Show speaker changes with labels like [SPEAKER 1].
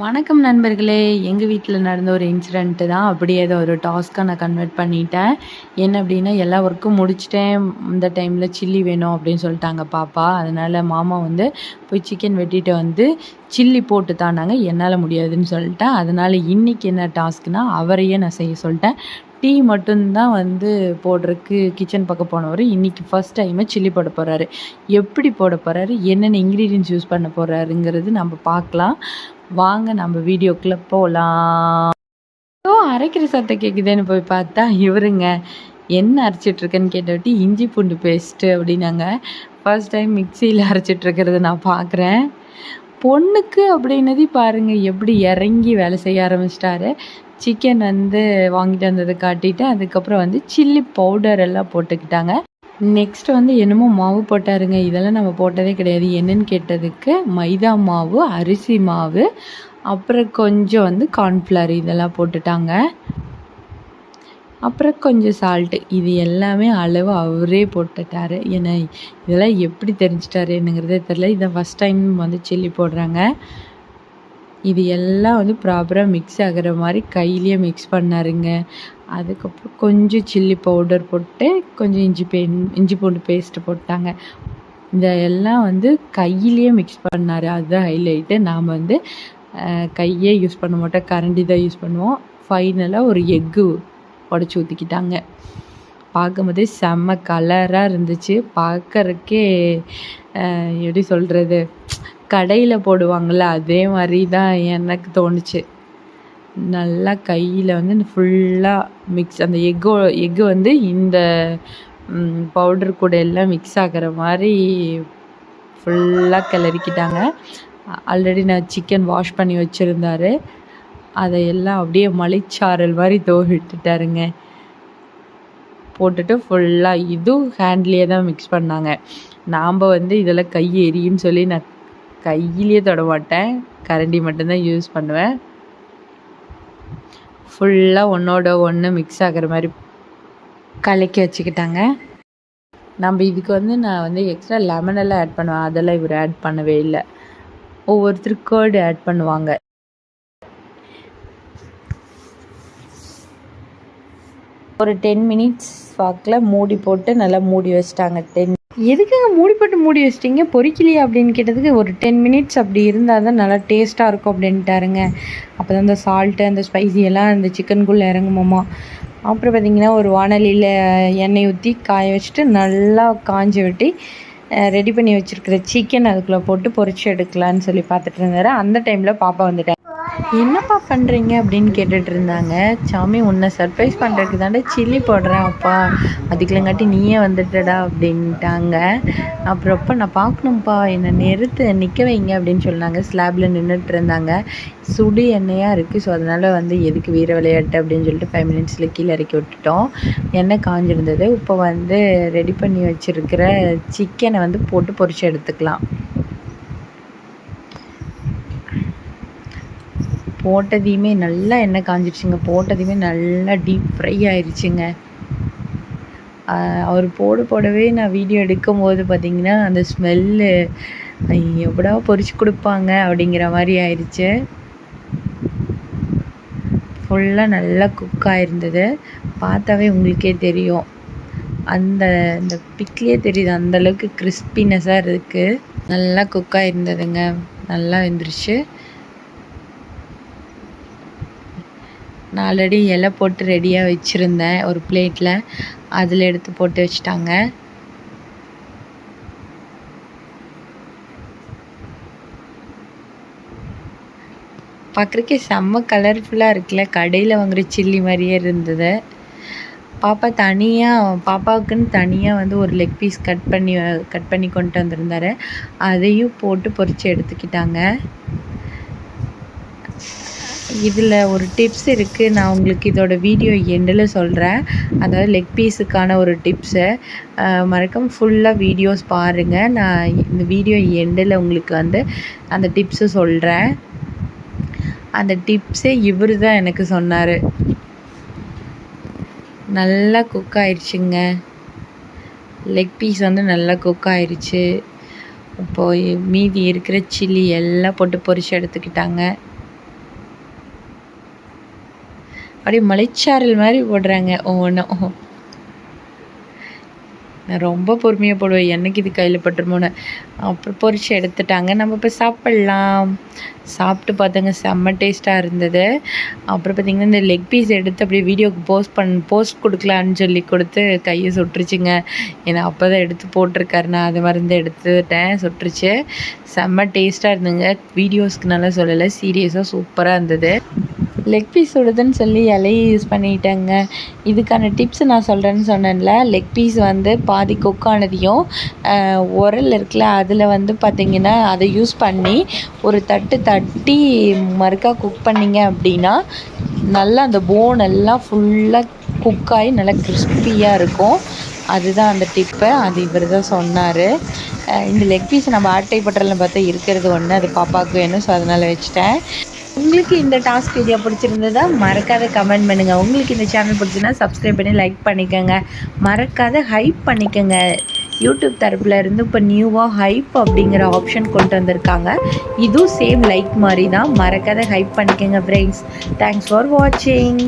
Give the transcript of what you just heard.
[SPEAKER 1] வணக்கம் நண்பர்களே. எங்கள் வீட்டில் நடந்த ஒரு இன்சிடெண்ட்டு தான் அப்படியே ஏதோ ஒரு டாஸ்க்காக நான் கன்வெர்ட் பண்ணிட்டேன். என்ன அப்படின்னா எல்லா ஒர்க்கும் முடிச்சிட்டேன். இந்த டைமில் சில்லி வேணும் அப்படின்னு சொல்லிட்டாங்க பாப்பா. அதனால் மாமா வந்து போய் சிக்கன் வெட்டிட்டு வந்து சில்லி போட்டு தானாங்க. என்னால் முடியாதுன்னு சொல்லிட்டேன். அதனால் இன்றைக்கி என்ன டாஸ்க்னால் அவரையே நான் செய்ய சொல்லிட்டேன். டீ மட்டும்தான் வந்து போடுறதுக்கு கிச்சன் பக்கம் போனவர் இன்றைக்கி ஃபஸ்ட் டைமே சில்லி போட போகிறாரு எப்படி போட போகிறாரு என்னென்ன இன்க்ரீடியன்ஸ் யூஸ் பண்ண போகிறாருங்கிறது நம்ம பார்க்கலாம். வாங்க நம்ம வீடியோக்குள்ளே போகலாம் ஸோ அரைக்கிற சத்தம் கேட்குதுன்னு போய் பார்த்தா இவருங்க என்ன அரைச்சிட்ருக்கேன்னு கேட்டவிட்டு இஞ்சி பூண்டு பேஸ்ட்டு அப்படின்னாங்க. ஃபர்ஸ்ட் டைம் மிக்சியில் அரைச்சிட்ருக்கிறத நான் பார்க்குறேன் பொண்ணுக்கு அப்படின்னது பாருங்கள் எப்படி இறங்கி வேலை செய்ய ஆரம்பிச்சிட்டாரு. சிக்கன் வந்து வாங்கிட்டு வந்ததை காட்டிட்டு அதுக்கப்புறம் வந்து சில்லி பவுடர் எல்லாம் போட்டுக்கிட்டாங்க. நெக்ஸ்ட் வந்து என்னமோ மாவு போட்டாருங்க. இதெல்லாம் நம்ம போட்டதே கிடையாது. என்னன்னு கேட்டதுக்கு மைதா மாவு அரிசி மாவு அப்புறம் கொஞ்சம் வந்து கார்ன்ஃப்ளவர் இதெல்லாம் போட்டுட்டாங்க. அப்புறம் கொஞ்சம் சால்ட்டு இது எல்லாமே அளவு அவரே போட்டுட்டார். ஏன்னா இதெல்லாம் எப்படி தெரிஞ்சிட்டாரு என்னங்கிறதே தெரில இதை ஃபஸ்ட் டைம் வந்து சில்லி போடுறாங்க. இது எல்லாம் வந்து ப்ராப்பராக மிக்ஸ் ஆகிற மாதிரி கையிலேயே மிக்ஸ் பண்ணாருங்க. அதுக்கப்புறம் கொஞ்சம் சில்லி பவுடர் போட்டு கொஞ்சம் இஞ்சி பே இஞ்சி பூண்டு பேஸ்ட்டு போட்டாங்க. இந்த எல்லாம் வந்து கையிலேயே மிக்ஸ் பண்ணார். அதுதான் ஹைலைட்டு நாம் வந்து கையே யூஸ் பண்ண மாட்டோம். கரண்டி தான் யூஸ் பண்ணுவோம். ஃபைனலாக ஒரு எக்கு உடச்சி ஊற்றிக்கிட்டாங்க பார்க்கும்போதே செம்ம கலராக இருந்துச்சு. பார்க்கறக்கே எப்படி சொல்கிறது கடையில் போடுவாங்கள்ல அதே மாதிரி தான் எனக்கு தோணுச்சு. நல்லா கையில் வந்து ஃபுல்லாக மிக்ஸ் அந்த எக்கோ எக்கு வந்து இந்த பவுடர் கூட எல்லாம் மிக்ஸ் ஆகிற மாதிரி ஃபுல்லாக கிளறிக்கிட்டாங்க. ஆல்ரெடி நான் சிக்கன் வாஷ் பண்ணி வச்சுருந்தாரு. அதையெல்லாம் அப்படியே மலைச்சாரல் மாதிரி தோவிட்டுட்டாருங்க. போட்டுட்டு ஃபுல்லாக இதுவும் ஹேண்ட்லேயே தான் மிக்ஸ் பண்ணாங்க. நாம் வந்து இதெல்லாம் கை எரியும்னு சொல்லி நான் கையிலேயே தொட மாட்டேன். கரண்டி மட்டும்தான் யூஸ் பண்ணுவேன். ஃபுல்லாக ஒன்றோட ஒன்று மிக்ஸ் ஆகிற மாதிரி கலக்கி வச்சுக்கிட்டாங்க. நம்ம இதுக்கு வந்து நான் வந்து எக்ஸ்ட்ரா லெமன் எல்லாம் ஆட் பண்ணுவேன் அதெல்லாம் இவர் ஆட் பண்ணவே இல்லை. ஒவ்வொருத்தர் கேர்டு ஆட் பண்ணுவாங்க. ஒரு டென் மினிட்ஸ் வாக்கில் மூடி போட்டு நல்லா மூடி வச்சிட்டாங்க. டென் எதுக்குங்க மூடிப்பட்டு மூடி வச்சிட்டிங்க? பொறிக்கலையா அப்படின்னு கேட்டதுக்கு ஒரு டென் மினிட்ஸ் அப்படி இருந்தால் தான் நல்லா டேஸ்ட்டாக இருக்கும் அப்படின்ட்டாருங்க. அப்போ தான் அந்த சால்ட்டு அந்த ஸ்பைசி எல்லாம் அந்த சிக்கனுக்குள்ளே இறங்குமாமா. அப்புறம் பார்த்திங்கன்னா ஒரு வானலியில் எண்ணெய் ஊற்றி காய வச்சுட்டு நல்லா காஞ்சி வெட்டி ரெடி பண்ணி வச்சுருக்கிற சிக்கன் அதுக்குள்ளே போட்டு பொறிச்சு எடுக்கலான்னு சொல்லி பார்த்துட்டு இருந்தார். அந்த டைமில் பாப்பா வந்துட்டேன் என்னப்பா பண்ணுறீங்க அப்படின்னு கேட்டுட்டு இருந்தாங்க சாமி உன்னை சர்ப்ரைஸ் பண்ணுறதுக்கு தாண்டா சில்லி போடுறேன் அப்பா. அதுக்குள்ளங்காட்டி நீயே வந்துட்டடா அப்படின்ட்டாங்க. அப்புறம் அப்போ நான் பார்க்கணும்ப்பா. என்னை நிறுத்து. நிற்க வைங்க. அப்படின்னு சொன்னாங்க. ஸ்லாபில் நின்றுட்டு இருந்தாங்க சுடு எண்ணெயாக இருக்குது ஸோ அதனால் வந்து எதுக்கு வீர விளையாட்டு அப்படின்னு சொல்லிட்டு ஃபைவ் மினிட்ஸில் கீழே இறக்கி விட்டுட்டோம். எண்ணெய் காஞ்சிருந்தது. இப்போ வந்து ரெடி பண்ணி வச்சுருக்கிற சிக்கனை வந்து போட்டு பொறிச்சு எடுத்துக்கலாம். போட்டதையுமே நல்லா எண்ணெய் காஞ்சிடுச்சுங்க போட்டதையுமே நல்லா டீப் ஃப்ரை ஆயிடுச்சுங்க அவர் போட போடவே நான் வீடியோ எடுக்கும்போது பார்த்திங்கன்னா அந்த ஸ்மெல்லு எப்படா பொறிச்சு கொடுப்பாங்க அப்படிங்கிற மாதிரி ஆயிடுச்சு ஃபுல்லாக நல்லா குக் ஆகிருந்தது பார்த்தாவே உங்களுக்கே தெரியும். அந்த இந்த பிக்லேயே தெரியுது. அந்தளவுக்கு கிறிஸ்பினஸாக இருக்குது நல்லா குக் ஆகிருந்ததுங்க நல்லா இருந்துருச்சு. நான் ஆல்ரெடி இலை போட்டு ரெடியாக வச்சுருந்தேன். ஒரு பிளேட்டில் அதில் எடுத்து போட்டு வச்சுட்டாங்க. பார்க்குறக்கே செம்ம கலர்ஃபுல்லாக இருக்குல்ல. கடையில் வாங்குகிற சில்லி மாதிரியே இருந்தது. பாப்பா தனியாக பாப்பாவுக்குன்னு தனியாக வந்து ஒரு லெக் பீஸ் கட் பண்ணி கட் பண்ணி கொண்டு வந்திருந்தாரு. அதையும் போட்டு பொறிச்சு எடுத்துக்கிட்டாங்க. இதில் ஒரு டிப்ஸ் இருக்குது நான் உங்களுக்கு இதோட வீடியோ எண்டில் சொல்கிறேன் அதாவது லெக் பீஸுக்கான ஒரு டிப்ஸு மறக்காம ஃபுல்லாக வீடியோஸ் பாருங்கள் நான் இந்த வீடியோ எண்டில் உங்களுக்கு வந்து அந்த டிப்ஸு சொல்கிறேன் அந்த டிப்ஸே இவர் தான் எனக்கு சொன்னார். நல்லா குக் ஆயிடுச்சுங்க லெக் பீஸ் வந்து நல்லா குக் ஆயிடுச்சு இப்போது மீதி இருக்கிற சில்லி எல்லாம் போட்டு பொரிச்சு எடுத்துக்கிட்டாங்க. அப்படியே மலைச்சாரல் மாதிரி போடுறாங்க ஒவ்வொன்றும் நான் ரொம்ப பொறுமையாக போடுவேன். என்னைக்கு இது கையில் பட்டுருமோன்னு. அப்புறம் பொறிச்சு எடுத்துட்டாங்க. நம்ம இப்போ சாப்பிட்லாம். சாப்பிட்டு பார்த்தோங்க செம்ம டேஸ்ட்டாக இருந்தது. அப்புறம் பார்த்திங்கன்னா இந்த லெக் பீஸ் எடுத்து அப்படியே வீடியோக்கு போஸ்ட் பண் போஸ்ட் கொடுக்கலான்னு சொல்லி கொடுத்து கையை சுட்டுருச்சுங்க. ஏன்னா அப்போ தான் எடுத்து போட்டிருக்காரு. நான் அது மாதிரி எடுத்துட்டேன். சுட்டுருச்சு. செம்ம டேஸ்ட்டாக இருந்துங்க வீடியோஸ்க்கு நல்லா சொல்லலை. சீரியஸாக சூப்பராக இருந்தது. லெக் பீஸ் சுடுதுன்னு சொல்லி இலையை யூஸ் பண்ணிட்டேங்க. இதுக்கான டிப்ஸ் நான் சொல்கிறேன்னு சொன்னேன்ல லெக் பீஸ் வந்து பாதி கொக்கானதையும் உரல் இருக்குல்ல அதில் வந்து பார்த்திங்கன்னா அதை யூஸ் பண்ணி ஒரு தட்டு தட்டி மறுக்கா குக் பண்ணிங்க அப்படின்னா நல்லா அந்த போன் எல்லாம் ஃபுல்லாக குக்காகி நல்லா கிறிஸ்பியாக இருக்கும். அதுதான் அந்த டிப்பு அது இவர் தான் சொன்னார். இந்த லெக் பீஸ் நம்ம ஆட்டை பட்டரில் பார்த்தா இருக்கிறது ஒன்று அது பாப்பாவுக்கு வேணும் ஸோ அதனால் வச்சுட்டேன். உங்களுக்கு இந்த டாஸ்க் வீடியோ பிடிச்சிருந்ததா மறக்காத கமெண்ட் பண்ணுங்கள் உங்களுக்கு இந்த சேனல் பிடிச்சிருந்தா சப்ஸ்கிரைப் பண்ணி லைக் பண்ணிக்கோங்க. மறக்காத ஹைப் பண்ணிக்கோங்க. யூடியூப் தரப்புல இருந்து இப்போ நியூவாக ஹைப் அப்படிங்கிற ஆப்ஷன் கொண்டு வந்திருக்காங்க. இதுவும் சேம் லைக் மாதிரி தான் மறக்காத ஹைப் பண்ணிக்கோங்க ஃப்ரெண்ட்ஸ் தேங்க்ஸ் ஃபார் வாட்சிங்